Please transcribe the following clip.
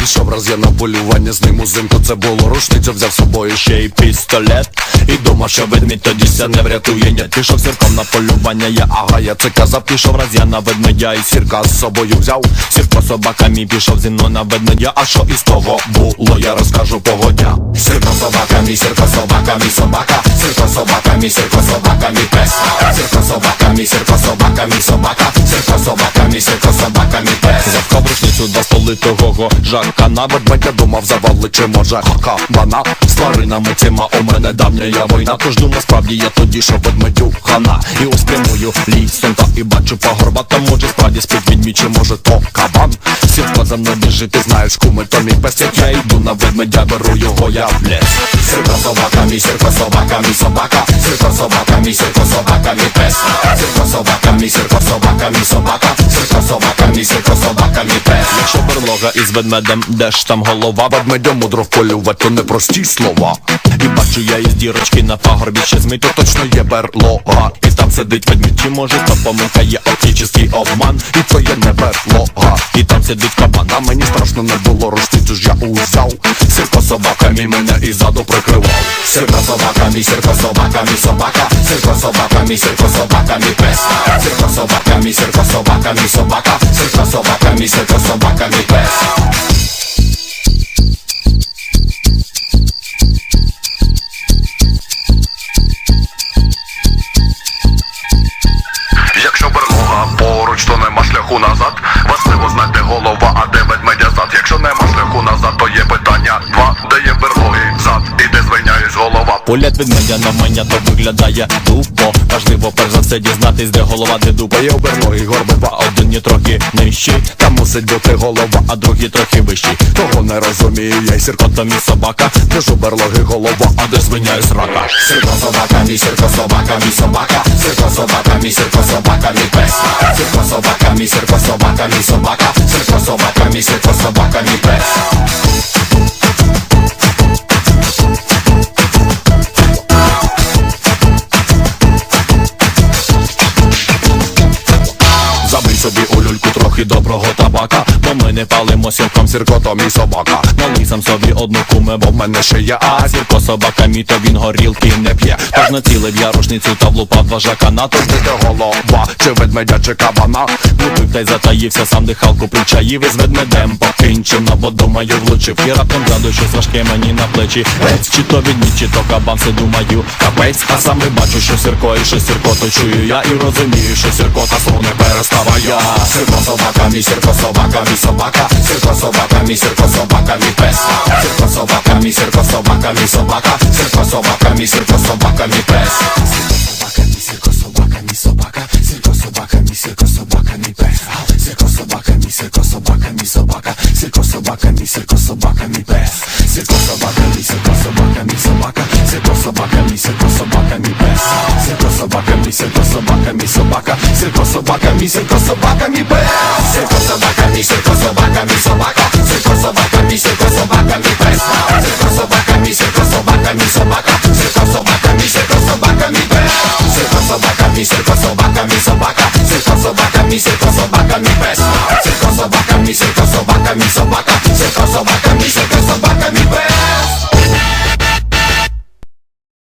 Пішов раз я на полювання з ним узимку Це було рушниця, взяв з собою ще й пістолет. І думав, що ведмідь тоді ся не врятує. Ні, пішов сірком на полювання, я ага, я це казав. Пішов раз я на ведмедя і сірка з собою взяв. Сірко собака мій пішов зі мною на ведмедя. А що із того було, я розкажу погодня Сірко собака мій, сірко собака мій собака. Сірко собака мій, сірко собака мій пес. Сірко собака мій, сірко собака мій собака. Сірко собака мій, сірко собака рушницю до столитого жака. На ведмедя думав завали чи може кабана З тваринами цими. У мене давня я війна. Тож думав справді я тоді, що ведмедю хана І ось прямую лісом та і бачу пагорба. Там може справді спить відмій, чи може то кабан. Сірко за мною біжить, ти знаєш куми, то мій пес. Як я йду на ведмедя, беру його я в лес Сірко собака мій, сірко собака мій собака. Сірко собака мій, сірко собака мій пес. Сірко собака мій, сірко собака мій собака собака мій, сірко собака мій пес. Якщо берлога із ведмедем, де ж там голова? Ведмедя мудро вполювати, то не прості слова І бачу я із дірочки на пагорбі ще змить, то точно є берлога І там сидить ведмідь, чи може то помилка є оптичний обман? І то є не берлога І там сидить кабан, а мені страшно не було рушницю ж я узяв. Сірко собака мій мене і ззаду прикривав. Сірко собака мій, сірко собака мій собака. Сірко собака мій, сірко собака мій пес. Сірко собака мій, сірко собака мій собака. Сірко собака мій, сірко собака мій пес голова. Погляд ведмедя на мене то виглядає тупо. Важливо перш за все дізнатись, де голова, де дупа. Є оберногі горби А один трохи нижчий, Там мусить бути голова, а другий трохи вищий того не розумію я й сірко То мій собака, Де ж у берлоги голова, а де звиняє срака? Сірко собака мій, сірко собака мій собака. Сірко собака мій, сірко собака мій пес. Сірко собака мій, сірко собака мій собака. Сірко собака мій, сірко собака мій пес люльку трохи доброго табака. Бо ми не палимо сірком Сірко то мій собака. Налий сам собі одну куме, бо В мене ще є А сірко собака мій, то він горілки не п'є. Тож націлив я рушницю та влупав два жака на Де голова, чи ведмедя, чи кабана. Влупив та й затаївся, сам дихалку причаїв із ведмедем покінчив на воду мою влучив. І раптом згадую щось важке мені на плечі. Гець, чи то відмідь, чи то кабан, все думаю. Капець, а саме бачу, що сірко і що сірко, то чую я. І розумію, що сірко та слово не переставає Сірко собака мій, сірко собака мій собака Сірко собака мій, сірко собака мій пес Сірко собака мій, сірко собака мій собака Сірко собака мій, сірко собака мій пес Сірко собака мій, сірко собака мій пес Сірко собака мій, сірко собака мій собака Сірко собака мій, сірко собака мій пес Сірко собака мій, сірко собака мій собака Сірко собака мій, сірко собака мій пес Сірко собака мій, сірко собака мій собака Сірко собака мій, сірко собака мій пес